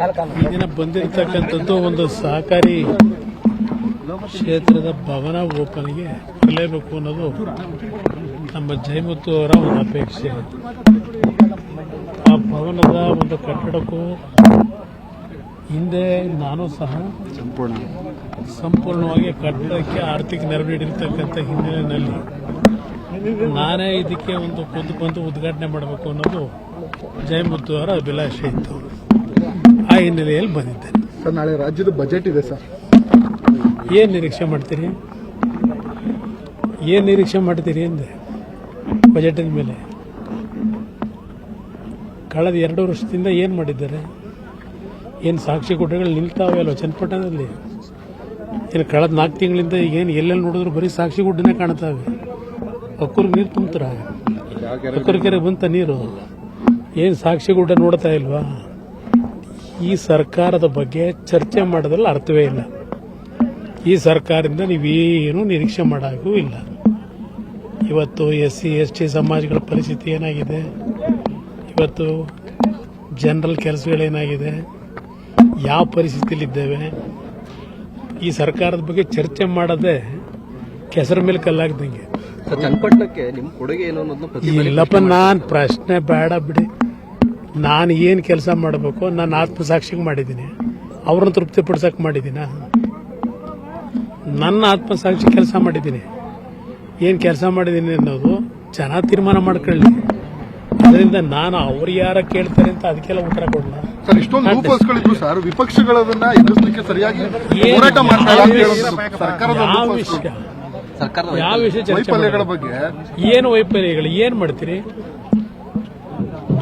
ಈ ದಿನ ಬಂದಿರತಕ್ಕಂಥದ್ದು ಒಂದು ಸಹಕಾರಿ ಕ್ಷೇತ್ರದ ಭವನ ಓಪನ್ಗೆ ಬರಲೇಬೇಕು ಅನ್ನೋದು ನಮ್ಮ ಜಯಮುತ್ತು ಅವರ ಒಂದು ಅಪೇಕ್ಷೆ. ಆ ಭವನದ ಒಂದು ಕಟ್ಟಡಕ್ಕೂ ಹಿಂದೆ ನಾನು ಸಹ ಸಂಪೂರ್ಣ ಸಂಪೂರ್ಣವಾಗಿ ಕಟ್ಟಡಕ್ಕೆ ಆರ್ಥಿಕ ನೆರವು ನೀಡಿರ್ತಕ್ಕಂಥ ಹಿನ್ನೆಲೆಯಲ್ಲಿ ನಾನೇ ಇದಕ್ಕೆ ಒಂದು ಕುಂದು ಬಂದು ಉದ್ಘಾಟನೆ ಮಾಡಬೇಕು ಅನ್ನೋದು ಜಯಮುತ್ತು ಅವರ ಅಭಿಲಾಷೆ ಇತ್ತು. ಹಿನ್ನೆಲೆಯಲ್ಲಿ ಬಂದಿದ್ದೇನೆ ಸರ್ ನಾಳೆ ರಾಜ್ಯದ ಬಜೆಟ್ ಇದೆ ಸರ್. ಏನು ನಿರೀಕ್ಷೆ ಮಾಡ್ತೀರಿ? ಏನು ನಿರೀಕ್ಷೆ ಮಾಡ್ತೀರಿ ಅಂದೆ? ಬಜೆಟಿನ ಮೇಲೆ. ಕಳೆದ ಎರಡು ವರ್ಷದಿಂದ ಏನು ಮಾಡಿದ್ದಾರೆ? ಏನು ಸಾಕ್ಷಿ ಕೊಟ್ಟಗಳು ನಿಲ್ತಾವೆ ಅಲ್ವ ಚನ್ನಪಟ್ಟಣದಲ್ಲಿ? ಏನು ಕಳೆದ ನಾಲ್ಕು ತಿಂಗಳಿಂದ ಏನು ಎಲ್ಲೆಲ್ಲಿ ನೋಡಿದ್ರು ಬರೀ ಸಾಕ್ಷಿ ಗುಡ್ಡನೇ ಕಾಣ್ತಾವೆ? ಒಕ್ಕೂರಿಗೆ ನೀರು ತುಂಬ್ತಾರ? ಒಕ್ಕೂರ ಕೆರೆ ಬಂತ ನೀರು? ಏನು ಸಾಕ್ಷಿ ಗುಡ್ಡ ನೋಡ್ತಾ ಇಲ್ವಾ? ಈ ಸರ್ಕಾರದ ಬಗ್ಗೆ ಚರ್ಚೆ ಮಾಡೋದ್ರಲ್ಲಿ ಅರ್ಥವೇ ಇಲ್ಲ. ಈ ಸರ್ಕಾರದಿಂದ ನೀವೇನು ನಿರೀಕ್ಷೆ ಮಾಡೋಕ್ಕೂ ಇಲ್ಲ. ಇವತ್ತು ಎಸ್ ಸಿ ಎಸ್ ಟಿ ಸಮಾಜಗಳ ಪರಿಸ್ಥಿತಿ ಏನಾಗಿದೆ? ಇವತ್ತು ಜನರಲ್ ಕೆಲಸಗಳೇನಾಗಿದೆ? ಯಾವ ಪರಿಸ್ಥಿತಿಯಲ್ಲಿದ್ದೇವೆ? ಈ ಸರ್ಕಾರದ ಬಗ್ಗೆ ಚರ್ಚೆ ಮಾಡೋದೇ ಕೆಸರ ಮೇಲೆ ಕಲ್ಲಾಗ್ದಂಗೆ. ಸರ್ ಚನ್ನಪಟ್ಟಣಕ್ಕೆ ನಿಮ್ಮ ಕೊಡುಗೆ ಏನು ಅನ್ನೋದನ್ನ ಪ್ರತಿ ಇಲ್ಲಪ್ಪ ನಾನು ಪ್ರಶ್ನೆ ಬೇಡ ಬಿಡಿ. ನಾನು ಏನು ಕೆಲಸ ಮಾಡಬೇಕು ನಾನು ಆತ್ಮಸಾಕ್ಷಿಗೆ ಮಾಡಿದ್ದೀನಿ. ಅವ್ರನ್ನ ತೃಪ್ತಿಪಡಿಸಕ್ಕೆ ಮಾಡಿದ್ದೀನ? ನನ್ನ ಆತ್ಮಸಾಕ್ಷಿ ಕೆಲಸ ಮಾಡಿದ್ದೀನಿ. ಏನು ಕೆಲಸ ಮಾಡಿದ್ದೀನಿ ಅನ್ನೋದು ಜನ ತೀರ್ಮಾನ ಮಾಡ್ಕೊಳ್ಳಿ. ಅದರಿಂದ ನಾನು ಅವ್ರು ಯಾರ ಕೇಳ್ತಾರೆ ಅಂತ ಅದಕ್ಕೆಲ್ಲ ಉತ್ತರ ಕೊಡಲ್ಲ. ಸರ್ ಇಷ್ಟೊಂದು ಲೂಪರ್ಸ್ಗಳಿದ್ರು ಸರ್. ವಿಪಕ್ಷಗಳದನ್ನ ಎದುರಿಸಲಿಕ್ಕೆ ಸರಿಯಾಗಿ ಹೋರಾಟ ಮಾಡ್ತಾ ಇಲ್ಲ ಅಂತ ಯಾವ ಹೇಳೋದು ವಿಷಯ? ಸರ್ಕಾರದ ಯಾವ. ವಿಷಯ? ಸರ್ಕಾರದ ಯಾವ ವಿಷಯ ಚರ್ಚೆ ವೈಫಲ್ಯಗಳ ಬಗ್ಗೆ ಏನು ವೈಫಲ್ಯಗಳು? ಏನ್ ಮಾಡ್ತೀರಿ?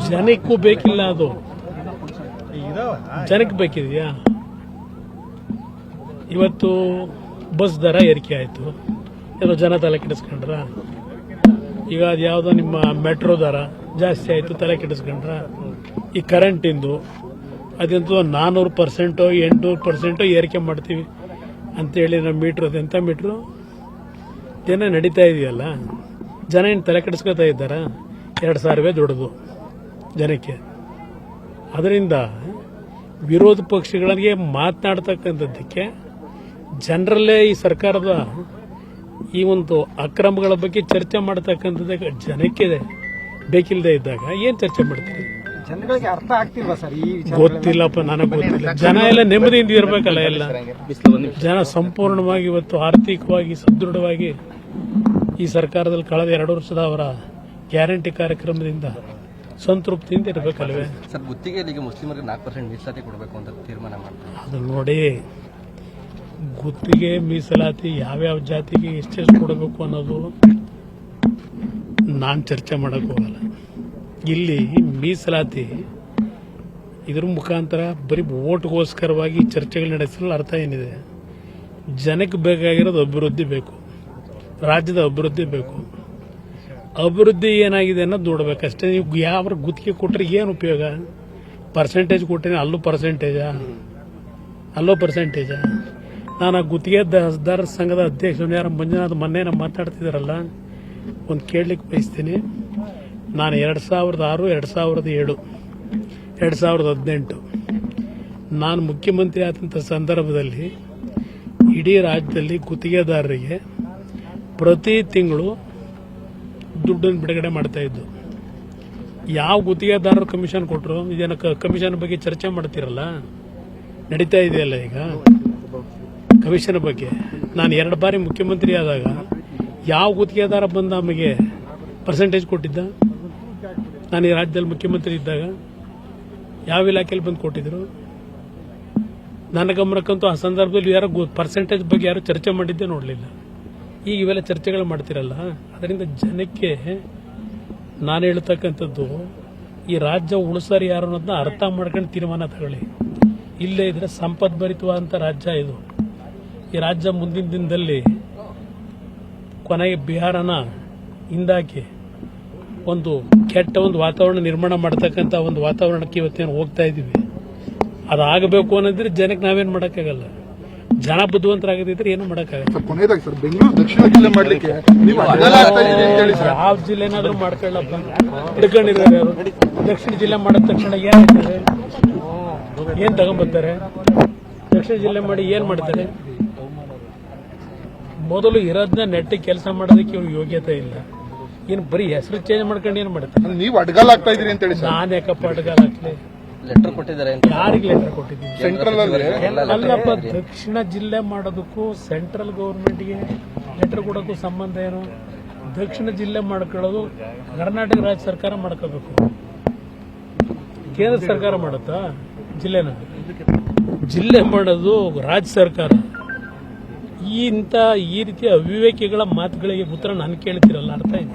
ಜನಕ್ಕೂ ಬೇಕಿಲ್ಲ ಅದು. ಜನಕ್ಕೆ ಬೇಕಿದೆಯಾ ಇವತ್ತು ಬಸ್ ದರ ಏರಿಕೆ ಆಯಿತು. ಏನೋ ಜನ ತಲೆ ಕೆಡಿಸ್ಕೊಂಡ್ರ? ಈಗ ಅದು ಯಾವುದೋ ನಿಮ್ಮ ಮೆಟ್ರೋ ದರ ಜಾಸ್ತಿ ಆಯಿತು, ತಲೆ ಕೆಡಿಸ್ಕೊಂಡ್ರ? ಈ ಕರೆಂಟಿಂದು, ಅದಂತೂ ನಾನ್ನೂರು ಪರ್ಸೆಂಟು, ಎಂಟುನೂರು ಪರ್ಸೆಂಟು ಏರಿಕೆ ಮಾಡ್ತೀವಿ ಅಂತೇಳಿ ನಮ್ಮ ಮೀಟ್ರ್ ಎಂಥ ಮೀಟ್ರು? ದಿನ ನಡೀತಾ ಇದೆಯಲ್ಲ. ಜನ ಏನು ತಲೆ ಕೆಡಿಸ್ಕೊತಾ ಇದ್ದಾರ? ಎರಡು ಸಾವಿರವೇ ದೊಡ್ಡದು ಜನಕ್ಕೆ. ಅದರಿಂದ ವಿರೋಧ ಪಕ್ಷಗಳಿಗೆ ಮಾತನಾಡ್ತಕ್ಕಂಥದ್ದಕ್ಕೆ ಜನರಲ್ಲೇ ಈ ಸರ್ಕಾರದ ಈ ಒಂದು ಅಕ್ರಮಗಳ ಬಗ್ಗೆ ಚರ್ಚೆ ಮಾಡ್ತಕ್ಕಂಥದ್ದಕ್ಕೆ ಜನಕ್ಕೆ ಬೇಕಿಲ್ಲದೆ ಇದ್ದಾಗ ಏನು ಚರ್ಚೆ ಮಾಡ್ತೀರಿ? ಜನಗಳಿಗೆ ಅರ್ಥ ಆಗ್ತಿಲ್ವಾ ಸರ್ ಈ ಗೊತ್ತಿಲ್ಲಪ್ಪ ನನಗೆ ಗೊತ್ತಿಲ್ಲ. ಜನ ಎಲ್ಲ ನೆಮ್ಮದಿಯಿಂದ ಇರಬೇಕಲ್ಲ ಎಲ್ಲ. ಜನ ಸಂಪೂರ್ಣವಾಗಿ ಇವತ್ತು ಆರ್ಥಿಕವಾಗಿ ಸದೃಢವಾಗಿ ಈ ಸರ್ಕಾರದಲ್ಲಿ ಕಳೆದ ಎರಡು ವರ್ಷದ ಅವರ ಗ್ಯಾರಂಟಿ ಕಾರ್ಯಕ್ರಮದಿಂದ ಸಂತೃಪ್ತಿಯಿಂದ ಇರಬೇಕಲ್ವೇ ಸರ್ ಗುತ್ತಿಗೆಯಲ್ಲಿ ಈಗ ಮುಸ್ಲಿಮರಿಗೆ ನಾಲ್ಕು ಪರ್ಸೆಂಟ್ ಮೀಸಲಾತಿ ಕೊಡಬೇಕು ಅಂತ ತೀರ್ಮಾನ ಮಾಡ್ತಾರೆ. ಅದು ನೋಡಿ ಗುತ್ತಿಗೆ ಮೀಸಲಾತಿ ಯಾವ್ಯಾವ ಜಾತಿಗೆ ಎಷ್ಟೆಷ್ಟು ಕೊಡಬೇಕು ಅನ್ನೋದು ನಾನು ಚರ್ಚೆ ಮಾಡಕ್ ಹೋಗಲ್ಲ. ಇಲ್ಲಿ ಮೀಸಲಾತಿ ಇದ್ರ ಮುಖಾಂತರ ಬರೀ ಓಟ್ಗೋಸ್ಕರವಾಗಿ ಚರ್ಚೆಗಳು ನಡೆಸಲು ಅರ್ಥ ಏನಿದೆ? ಜನಕ್ಕೆ ಬೇಕಾಗಿರೋದು ಅಭಿವೃದ್ಧಿ ಬೇಕು. ರಾಜ್ಯದ ಅಭಿವೃದ್ಧಿ ಬೇಕು. ಅಭಿವೃದ್ಧಿ ಏನಾಗಿದೆ ಅನ್ನೋದು ನೋಡ್ಬೇಕಷ್ಟೇ. ನೀವು ಯಾವ ಗುತ್ತಿಗೆ ಕೊಟ್ಟರೆ ಏನು ಉಪಯೋಗ? ಪರ್ಸೆಂಟೇಜ್ ಕೊಟ್ಟರೆ ಅಲ್ಲೂ ಪರ್ಸೆಂಟೇಜಾ ಅಲ್ಲೋ ಪರ್ಸೆಂಟೇಜಾ ನಾನು ಆ ಗುತ್ತಿಗೆ ದಾರ ಸಂಘದ ಅಧ್ಯಕ್ಷ ಯಾರು ಮಂಜುನಾಥ್ ಮೊನ್ನೆ ನಮ್ಮ ಮಾತಾಡ್ತಿದಾರಲ್ಲ, ಒಂದು ಕೇಳಲಿಕ್ಕೆ ಬಯಸ್ತೀನಿ. ನಾನು ಎರಡು ಸಾವಿರದ ಆರು, ಎರಡು ಸಾವಿರದ ಏಳು, ಎರಡು ಸಾವಿರದ ಹದಿನೆಂಟು. ನಾನು ಮುಖ್ಯಮಂತ್ರಿ ಆದಂಥ ಸಂದರ್ಭದಲ್ಲಿ ಇಡೀ ರಾಜ್ಯದಲ್ಲಿ ಗುತ್ತಿಗೆದಾರರಿಗೆ ಪ್ರತಿ ತಿಂಗಳು ದುಡ್ಡನ್ನು ಬಿಡುಗಡೆ ಮಾಡ್ತಾ ಇದ್ದು. ಯಾವ ಗುತ್ತಿಗೆದಾರರು ಕಮಿಷನ್ ಕೊಟ್ಟರು ಇದೇನು ಕಮಿಷನ್ ಬಗ್ಗೆ ಚರ್ಚೆ ಮಾಡ್ತಿರಲ್ಲ? ನಡೀತಾ ಇದೆಯಲ್ಲ ಈಗ? ಕಮಿಷನ್ ಬಗ್ಗೆ. ನಾನು ಎರಡು ಬಾರಿ ಮುಖ್ಯಮಂತ್ರಿ ಆದಾಗ ಯಾವ ಗುತ್ತಿಗೆದಾರ ಬಂದು ನಮಗೆ ಪರ್ಸೆಂಟೇಜ್ ಕೊಟ್ಟಿದ್ದ? ನಾನು ಈ ರಾಜ್ಯದಲ್ಲಿ ಮುಖ್ಯಮಂತ್ರಿ ಇದ್ದಾಗ ಯಾವ ಇಲಾಖೆಯಲ್ಲಿ ಬಂದು ಕೊಟ್ಟಿದ್ರು? ನನ್ನ ಗಮನಕ್ಕಂತೂ ಆ ಸಂದರ್ಭದಲ್ಲಿ ಯಾರೋ ಪರ್ಸೆಂಟೇಜ್ ಬಗ್ಗೆ ಯಾರು ಚರ್ಚೆ ಮಾಡಿದ್ದೇ ನೋಡಲಿಲ್ಲ. ಈಗ ಇವೆಲ್ಲ ಚರ್ಚೆಗಳು ಮಾಡ್ತಿರಲ್ಲ, ಅದರಿಂದ ಜನಕ್ಕೆ ನಾನು ಹೇಳ್ತಕ್ಕಂಥದ್ದು, ಈ ರಾಜ್ಯ ಉಳಿಸೋರು ಯಾರು ಅನ್ನೋದನ್ನ ಅರ್ಥ ಮಾಡ್ಕೊಂಡು ತೀರ್ಮಾನ ತಗೊಳ್ಳಿ. ಇಲ್ಲೇ ಇದ್ರೆ ಸಂಪದ್ಭರಿತವಾದಂಥ ರಾಜ್ಯ ಇದು. ಈ ರಾಜ್ಯ ಮುಂದಿನ ದಿನದಲ್ಲಿ ಕೊನೆಗೆ ಬಿಹಾರನ ಹಿಂದಾಕಿ ಒಂದು ಕೆಟ್ಟ ಒಂದು ವಾತಾವರಣ ನಿರ್ಮಾಣ ಮಾಡ್ತಕ್ಕಂಥ ಒಂದು ವಾತಾವರಣಕ್ಕೆ ಇವತ್ತೇನು ಹೋಗ್ತಾ ಇದ್ದೀವಿ ಅದಾಗಬೇಕು ಅನ್ನೋದ್ರೆ ಜನಕ್ಕೆ ನಾವೇನು ಮಾಡೋಕ್ಕಾಗಲ್ಲ. ಜನ ಬುದ್ಧಿವಂತರಾಗದಿದ್ರೆ ಏನು ಮಾಡೋಕ್ಕಾಗಲ್ಲ. ಕೊನೆಯದಾಗಿ ಸರ್ ಬೆಂಗಳೂರು ದಕ್ಷಿಣ ಜಿಲ್ಲೆ ಮಾಡಲಿಕ್ಕೆ ನೀವು ಆಗ್ತಾ ಇದೀರಿ ಅಂತ ಹೇಳಿ ಸರ್. ಯಾವ ಜಿಲ್ಲೆನಾದ್ರೂ ಮಾಡ್ಕೊಳ್ಳಪ್ಪ ಹಿಡ್ಕೊಂಡಿದ್ದಾರೆ ಯಾರು ದಕ್ಷಿಣ ಜಿಲ್ಲೆ ಮಾಡಿದ ತಕ್ಷಣ ಏನ್ ಏನು ಏನ್ ತಗೊಂಬರ್ತಾರೆ? ದಕ್ಷಿಣ ಜಿಲ್ಲೆ ಮಾಡಿ ಏನ್ ಮಾಡ್ತಾರೆ? ಮೊದಲು ಇರೋದನ್ನ ನೆಟ್ಟಿ ಕೆಲಸ ಮಾಡೋದಕ್ಕೆ ಇವ್ರಿಗೆ ಯೋಗ್ಯತೆ ಇಲ್ಲ. ಏನು ಬರೀ ಹೆಸರು ಚೇಂಜ್ ಮಾಡ್ಕೊಂಡು ಏನ್ ಮಾಡ್ತಾರೆ? ನೀವು ಅಡ್ಗಾಲ ಆಗ್ತಾ ಇದ್ರಿ ಅಂತ ಹೇಳಿ ಸರ್. ನಾನ್ ಯಾಕಪ್ಪ ಅಡ್ಗಾಲ ಹಾಕ್ಲಿ ಲೆಟರ್ ಕೊಟ್ಟಿದ್ದಾರೆ ಯಾರಿಗೆ ಲೆಟರ್ ಕೊಟ್ಟಿದ್ದೀವಿ ಸೆಂಟ್ರಲ್ ಅಲ್ಲಿ ಅಲ್ಲಪ್ಪ ದಕ್ಷಿಣ ಜಿಲ್ಲೆ ಮಾಡೋದಕ್ಕೂ ಸೆಂಟ್ರಲ್ ಗೌರ್ಮೆಂಟ್ಗೆ ಲೆಟರ್ ಕೊಡೋಕ್ಕೂ ಸಂಬಂಧ ಏನು? ದಕ್ಷಿಣ ಜಿಲ್ಲೆ ಮಾಡ್ಕೊಳ್ಳೋದು ಕರ್ನಾಟಕ ರಾಜ್ಯ ಸರ್ಕಾರ ಮಾಡ್ಕೋಬೇಕು ಕೇಂದ್ರ ಸರ್ಕಾರ ಮಾಡುತ್ತಾ? ಜಿಲ್ಲೆನ? ಜಿಲ್ಲೆ ಮಾಡೋದು ರಾಜ್ಯ ಸರ್ಕಾರ. ಈ ಇಂಥ ಈ ರೀತಿಯ ಅವಿವೇಕಿಗಳ ಮಾತುಗಳಿಗೆ ಉತ್ತರ ನಾನು ಕೇಳ್ತಿರಲ್ಲ ಅರ್ಥ ಇದೆ